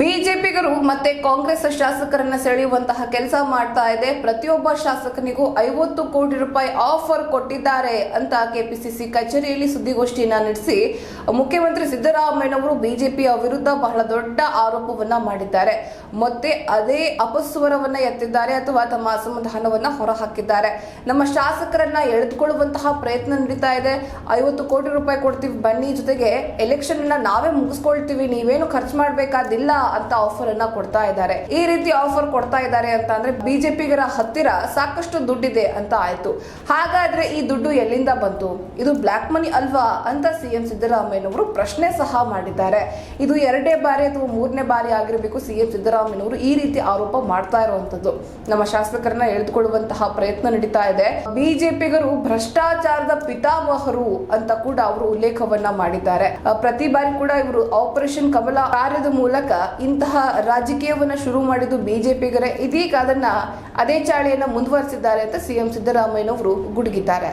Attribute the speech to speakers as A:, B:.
A: ಬಿಜೆಪಿಗರು ಮತ್ತೆ ಕಾಂಗ್ರೆಸ್ ಶಾಸಕರನ್ನ ಸೆಳೆಯುವಂತಹ ಕೆಲಸ ಮಾಡ್ತಾ ಇದೆ. ಪ್ರತಿಯೊಬ್ಬ ಶಾಸಕನಿಗೂ ಐವತ್ತು ಕೋಟಿ ರೂಪಾಯಿ ಆಫರ್ ಕೊಟ್ಟಿದ್ದಾರೆ ಅಂತ ಕೆಪಿಸಿಸಿ ಕಚೇರಿಯಲ್ಲಿ ಸುದ್ದಿಗೋಷ್ಠಿಯನ್ನ ನಡೆಸಿ ಮುಖ್ಯಮಂತ್ರಿ ಸಿದ್ದರಾಮಯ್ಯನವರು ಬಿಜೆಪಿಯ ವಿರುದ್ಧ ಬಹಳ ದೊಡ್ಡ ಆರೋಪವನ್ನ ಮಾಡಿದ್ದಾರೆ. ಮತ್ತೆ ಅದೇ ಅಪಸ್ವರವನ್ನ ಎತ್ತಿದ್ದಾರೆ ಅಥವಾ ತಮ್ಮ ಅಸಮಾಧಾನವನ್ನ ಹೊರಹಾಕಿದ್ದಾರೆ. ನಮ್ಮ ಶಾಸಕರನ್ನ ಎಳೆದುಕೊಳ್ಳುವಂತಹ ಪ್ರಯತ್ನ ನಡೀತಾ ಇದೆ. ಐವತ್ತು ಕೋಟಿ ರೂಪಾಯಿ ಕೊಡ್ತೀವಿ ಬನ್ನಿ ಜೊತೆಗೆ ಎಲೆಕ್ಷನ್ ನಾವೇ ಮುಗಿಸ್ಕೊಳ್ತೀವಿ. ನೀವೇನು ಖರ್ಚು ಮಾಡ್ಬೇಕಾದಿಲ್ಲ. ಅಂತ ಆಫರ್ ಅನ್ನ ಕೊಡ್ತಾ ಇದ್ದಾರೆ. ಈ ರೀತಿ ಆಫರ್ ಕೊಡ್ತಾ ಇದ್ದಾರೆ ಅಂತ ಅಂದ್ರೆ ಬಿಜೆಪಿಗರ ಹತ್ತಿರ ಸಾಕಷ್ಟು ದುಡ್ಡಿದೆ ಅಂತ ಆಯ್ತು. ಹಾಗಾದ್ರೆ ಈ ದುಡ್ಡು ಎಲ್ಲಿಂದ ಬಂತು? ಇದು ಬ್ಲಾಕ್ ಮನಿ ಅಲ್ವಾ ಅಂತ ಸಿಎಂ ಸಿದ್ದರಾಮಯ್ಯನವರು ಪ್ರಶ್ನೆ ಸಹ ಮಾಡಿದ್ದಾರೆ. ಇದು ಎರಡೇ ಬಾರಿ ಅಥವಾ ಮೂರನೇ ಬಾರಿ ಆಗಿರಬೇಕು ಸಿಎಂ ಸಿದ್ದರಾಮಯ್ಯನವರು ಈ ರೀತಿ ಆರೋಪ ಮಾಡ್ತಾ ಇರುವಂತದ್ದು. ನಮ್ಮ ಶಾಸಕರನ್ನ ಎಳೆದುಕೊಳ್ಳುವಂತಹ ಪ್ರಯತ್ನ ನಡೀತಾ ಇದೆ. ಬಿಜೆಪಿಗರು ಭ್ರಷ್ಟಾಚಾರದ ಪಿತಾಮಹರು ಅಂತ ಕೂಡ ಅವರು ಉಲ್ಲೇಖವನ್ನ ಮಾಡಿದ್ದಾರೆ. ಪ್ರತಿ ಬಾರಿ ಕೂಡ ಇವರು ಆಪರೇಷನ್ ಕಮಲ ಕಾರ್ಯದ ಮೂಲಕ ಇಂತಹ ರಾಜಕೀಯವನ್ನು ಶುರು ಮಾಡಿದ್ದು ಬಿಜೆಪಿಗರೇ. ಇದೀಗ ಅದನ್ನು ಅದೇ ಚಾಳಿಯನ್ನು ಮುಂದುವರೆಸಿದ್ದಾರೆ ಅಂತ ಸಿ ಎಂ ಸಿದ್ದರಾಮಯ್ಯನವರು ಗುಡುಗಿದ್ದಾರೆ.